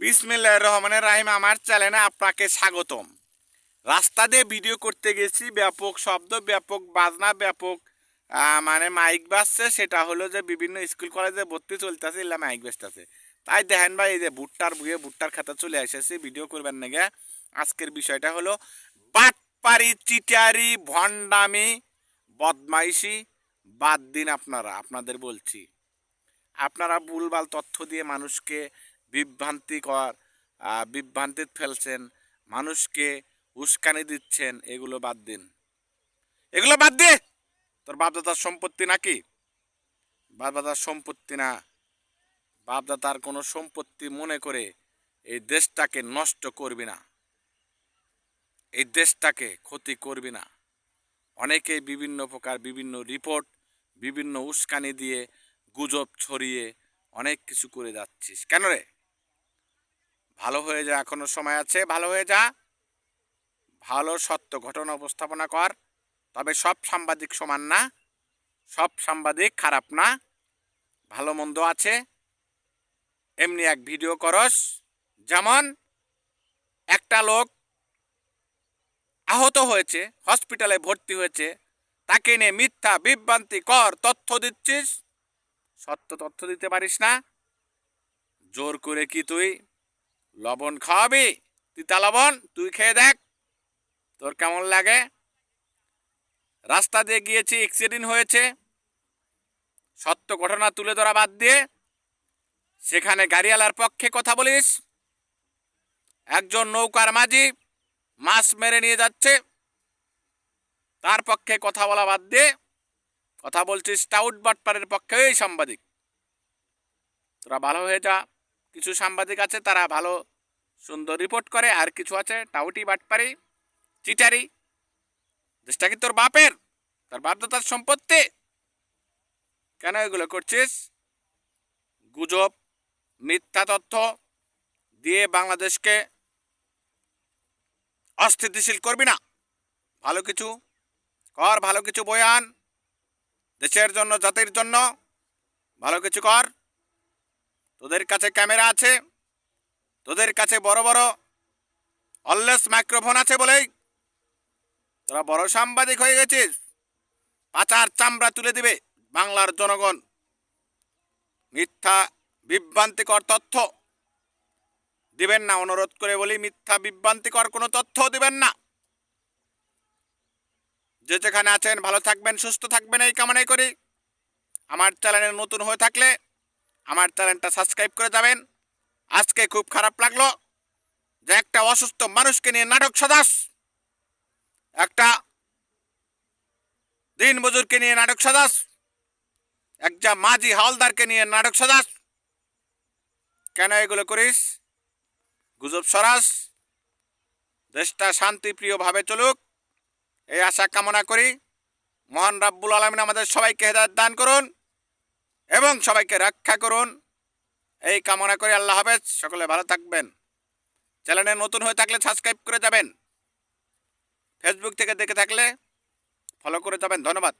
বিসমিল্লাহ রহমানের রাহিম, আমার চ্যানেলে আপনাকে স্বাগতম। রাস্তা দিয়ে ভিডিও করতে গেছি, ব্যাপক শব্দ, ব্যাপক বাজনা, ব্যাপক মানে মাইক বাজছে। সেটা হলো যে বিভিন্ন স্কুল কলেজে ভর্তি চলতেছে এলা মাইক বাজতেছে। তাই দেখেন ভাই, এই যে ভুট্টার বুয়ে ভুট্টার খাতা চলে এসেছে, ভিডিও করবেন না গে। আজকের বিষয়টা হলো, বাটপারি চিটারি ভণ্ডামি, বদমাইশি, বাদ দিন আপনারা, আপনাদের বলছি। আপনারা ভুলভাল তথ্য দিয়ে মানুষকে বিভ্রান্তিকর আহ, বিভ্রান্তিত ফেলছেন মানুষকে উস্কানি দিচ্ছেন এগুলো বাদ দিন। এগুলো বাদ দে! তোর বাপদাদার সম্পত্তি নাকি? বাপদাদার সম্পত্তি না। বাপদাদার কোনো সম্পত্তি মনে করে এই দেশটাকে নষ্ট করবি না। এই দেশটাকে ক্ষতি করবি না। অনেকে বিভিন্ন প্রকার বিভিন্ন রিপোর্ট বিভিন্ন উস্কানি দিয়ে গুজব ছড়িয়ে অনেক কিছু করে যাচ্ছিস। কেন রে? ভালো হয়ে যা, এখনও সময় আছে, ভালো হয়ে যা। ভালো সত্য ঘটনা উপস্থাপনা কর। তবে সব সাংবাদিক সমান না, সব সাংবাদিক খারাপ না, ভালো মন্দ আছে। এমনি এক ভিডিও করস, যেমন একটা লোক আহত হয়েছে, হসপিটালে ভর্তি হয়েছে, তাকে নিয়ে মিথ্যা, বিভ্রান্তি কর, তথ্য দিচ্ছিস। সত্য তথ্য দিতে পারিস না। জোর করে কি তুই লবণ খাওয়াবি? তিতা লবণ, তুই খেয়ে দেখ। তোর কেমন লাগে? রাস্তা দিয়ে গিয়েছি অ্যাক্সিডেন্ট হয়েছে। সত্য ঘটনা তুলে ধরা বাদ দিয়ে সেখানে গাড়িওয়ালার পক্ষে কথা বলিস। একজন নৌকার মাঝি মাছ মেরে নিয়ে যাচ্ছে। তার পক্ষে কথা বলা বাদ দিয়ে কথা বলছিস টাউট বাটপারের পক্ষে, এই সাংবাদিক। তোরা ভালো হয়ে যা। কিছু সাংবাদিক আছে, তারা ভালো সুন্দর রিপোর্ট করে, আর কিছু আছে, টাউটি বাটপারি চিটারি। দেশটা কি তোর বাপের? তার বাপদাতার সম্পত্তি। কেন এগুলো করছিস? গুজব, মিথ্যা তথ্য দিয়ে বাংলাদেশকে অস্থিতিশীল করবি না। ভালো কিছু কর, ভালো কিছু বয়ান দেশের জন্য, জাতির জন্য ভালো কিছু কর। তোদের কাছে ক্যামেরা আছে? তোদের কাছে বড় বড় অললেস মাইক্রোফোন আছে বলেই তোরা বড় সাংবাদিক হয়ে গেছিস। পাচার চামড়া তুলে দিবে বাংলার জনগণ। মিথ্যা বিভ্রান্তিকর তথ্য দিবেন না, অনুরোধ করে বলি মিথ্যা বিভ্রান্তিকর কোনো তথ্য দিবেন না। যে যেখানে আছেন ভালো থাকবেন, সুস্থ থাকবেন, এই কামনাই করি। আমার চ্যানেলে নতুন হয়ে থাকলে আমার চ্যানেলটা সাবস্ক্রাইব করে যাবেন। আজকে খুব খারাপ লাগল যে একটা অসুস্থ মানুষকে নিয়ে নাটক সাদাস একটা দিন মজুরকে নিয়ে নাটক সাদাস একটা মাঝি হাওলদারকে নিয়ে নাটক সাদাস কেন এগুলো করিস? গুজব সরাস দেশটা শান্তিপ্রিয়ভাবে চলুক। এই আশা কামনা করি। মহান রাব্বুল আলমিন আমাদের সবাইকে হেদায়ত দান করুন। এবং সবাইকে রক্ষা করুন। এই কামনা করে আল্লাহ হাফেজ। সকলে ভালো থাকবেন। চ্যানেলে নতুন হয়ে থাকলে সাবস্ক্রাইব করে যাবেন। ফেসবুক থেকে দেখে থাকলে ফলো করে যাবেন। ধন্যবাদ।